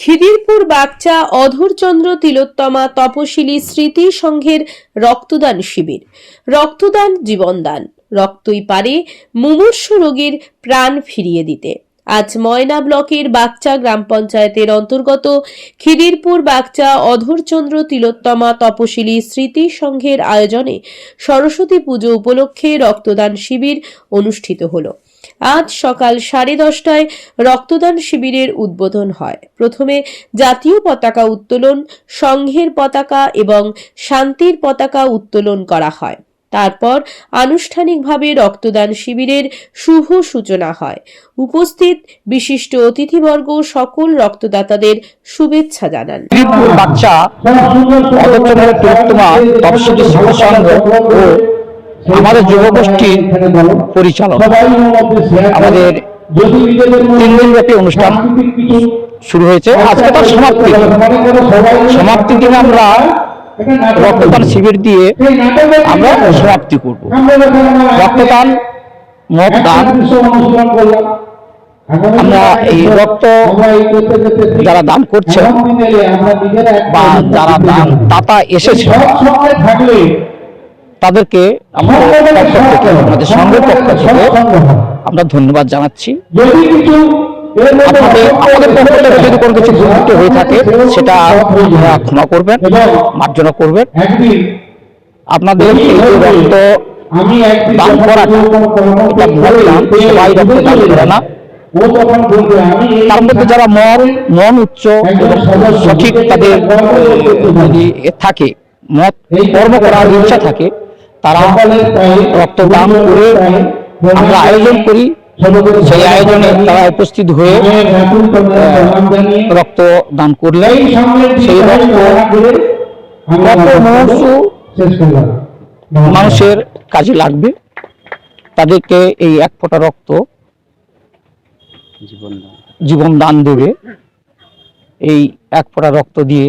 খিদিরপুর বাগচা অধরচন্দ্র তিলোত্তমা তপশিলি স্মৃতি সংঘের রক্তদান শিবির। রক্তদান জীবনদান। রক্তই পারে মুমূর্ষু রোগীর প্রাণ ফিরিয়ে দিতে। আজ ময়না ব্লকের বাগচা গ্রাম পঞ্চায়েতের অন্তর্গত খিদিরপুর বাগচা অধরচন্দ্র তিলোত্তমা তপশিলি স্মৃতি সংঘের আয়োজনে সরস্বতী পুজো উপলক্ষে রক্তদান শিবির অনুষ্ঠিত হলো। আজ সকাল সাড়ে দশটায় রক্তদান শিবিরের উদ্বোধন হয়। প্রথমে জাতীয় পতাকা উত্তোলন, সংঘের পতাকা এবং শান্তির পতাকা উত্তোলন করা হয়। তারপর আনুষ্ঠানিকভাবে রক্তদান শিবিরের শুভ সূচনা হয়। উপস্থিত বিশিষ্ট অতিথিবর্গ সকল রক্তদাতাদের শুভেচ্ছা জানান। বাচ্চা আমাদের যুবগোষ্ঠীর পরিচালক, আমাদের তিন দিন ব্যাপী অনুষ্ঠান শুরু হয়েছে। আজকে তার সমাপ্তি সমাপ্তি দিনে আমরা রক্তদান শিবির দিয়ে আমরা সমাপ্তি করব। রক্তদান মত দান আমরা এই রক্ত যারা দান করছে বা যারা দান দাতা এসেছে তাদেরকে আমরা পক্ষ থেকে আমাদের সংঘের পক্ষ থেকে আমরা ধন্যবাদ জানাচ্ছি। আপনাদের আমাদের পক্ষ থেকে যদি কোনো কিছু ভুল হয়ে থাকে সেটা আপনারা ক্ষমা করবেন মার্জনা করবেন। আপনাদের এই রক্ত দান করাটা এটা বললাম সবাই রক্ত দান করে না। তার মধ্যে যারা মন মন উচ্চ এবং সঠিক তাদের যদি থাকে মত কর্ম করার ইচ্ছা থাকে তারা করে আমরা আয়োজন করি। সেই আয়োজনে তারা উপস্থিত হয়ে রক্ত দান করলেন। সেই রক্ত মানুষের কাজে লাগবে। তাদেরকে এই এক ফোঁটা রক্ত জীবন দান দেবে। এই এক ফোঁটা রক্ত দিয়ে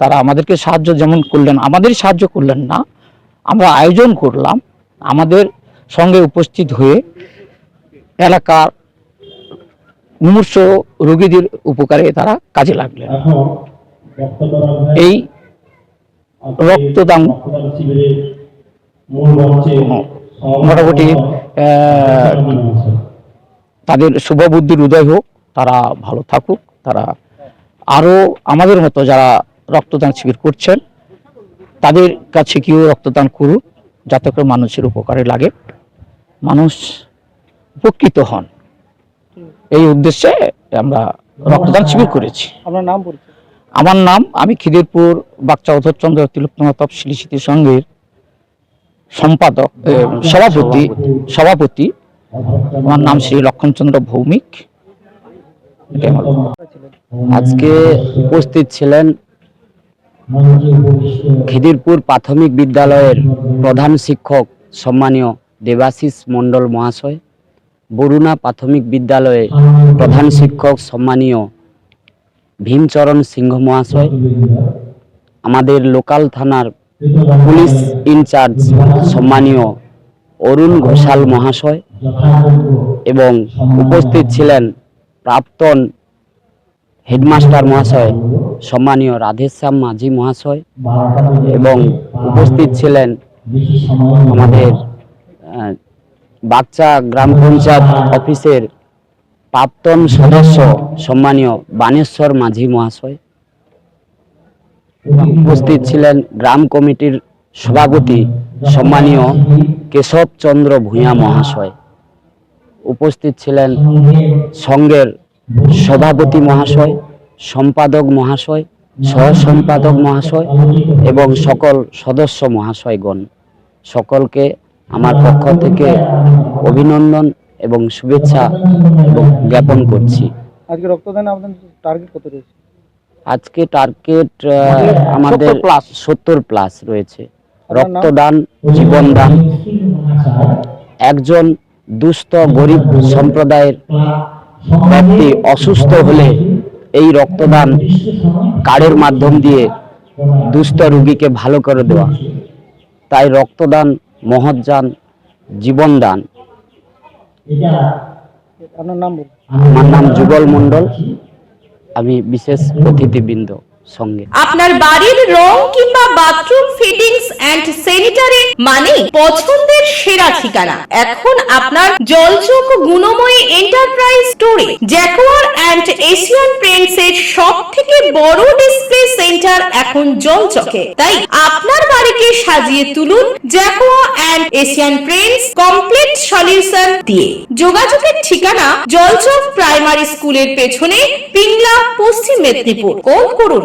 তারা আমাদেরকে সাহায্য যেমন করলেন আমাদের সাহায্য করলেন না আমরা আয়োজন করলাম আমাদের সঙ্গে উপস্থিত হয়ে এলাকার মুমূর্ষ রোগীদের উপকারে তারা কাজে লাগলেন। এই রক্তদান মোটামুটি তাদের শুভ বুদ্ধির উদয় হোক, তারা ভালো থাকুক, তারা আরও আমাদের মতো যারা রক্তদান শিবির করছেন তাদের কাছে কেউ রক্তদান করুক যাতে করে মানুষের উপকারে লাগে। মানুষ উপকৃত হন। এই উদ্দেশ্যে আমরা রক্তদান শিবির করেছি। আপনার নাম আমার নাম আমি খিদিরপুর বাচ্চা অধরচন্দ্র তিলোত্তমা তপশিলি স্মৃতি সংঘের সম্পাদক সভাপতি সভাপতি। আমার নাম শ্রী লক্ষণচন্দ্র ভৌমিক। আজকে উপস্থিত ছিলেন খিদিরপুর প্রাথমিক বিদ্যালয়ের প্রধান শিক্ষক সম্মানীয় দেবাশিস মণ্ডল মহাশয়, বরুণা প্রাথমিক বিদ্যালয়ে প্রধান শিক্ষক সম্মানীয় ভীমচরণ সিংহ মহাশয়, আমাদের লোকাল থানার পুলিশ ইনচার্জ সম্মানীয় অরুণ ঘোষাল মহাশয় এবং উপস্থিত ছিলেন প্রাক্তন হেডমাস্টার মহাশয় সম্মানীয় রাধেশ্যাম মাঝি মহাশয় এবং উপস্থিত ছিলেন আমাদের বাচ্চা গ্রাম পঞ্চায়েত অফিসের প্রাক্তন সদস্য সম্মানীয় বানেশ্বর মাঝি মহাশয়। উপস্থিত ছিলেন গ্রাম কমিটির সভাপতি সম্মানীয় কেশবচন্দ্র ভূঁইয়া মহাশয়। উপস্থিত ছিলেন সংঘের সভাপতি মহাশয় সম্পাদক মহাশয় সহ সম্পাদক মহাশয় এবং সকল সদস্য মহাশয়গণ। সকলকে আমার পক্ষ থেকে অভিনন্দন এবং শুভেচ্ছা জ্ঞাপন করছি। আজকে রক্তদান আপনাদের টার্গেট কত রয়েছে? আজকে টার্গেট আমাদের 70 সত্তর প্লাস রয়েছে? রক্তদান জীবনদান একজন দুস্থ গরিব সম্প্রদায়ের ব্যক্তি অসুস্থ হলে এই রক্তদান কার্ডের মাধ্যম দিয়ে দুস্থ রুগীকে ভালো করে দেওয়া। তাই রক্তদান মহৎযান জীবনদান আমার নাম যুগল মণ্ডল। আমি বিশেষ অতিথিবৃন্দ। সঙ্গে। আপনার বাড়ির রং কিংবা বাথরুম ফিটিংস এন্ড মানে পছন্দের সেরা ঠিকানা। এখন আপনার গুণময়ী এন্টারপ্রাইজ স্টোরে জ্যাকোয়ার এশিয়ান এর সব থেকে বড় ডিসপ্লে সেন্টার এখন জলচকে। তাই আপনার বাড়িকে সাজিয়ে তুলুন Jaquar and Asian Paints complete solution দিয়ে। যোগাযোগের ঠিকানা জলচক প্রাইমারি স্কুলের পেছনে, পিংলা, পশ্চিম মেদিনীপুর। কল করুন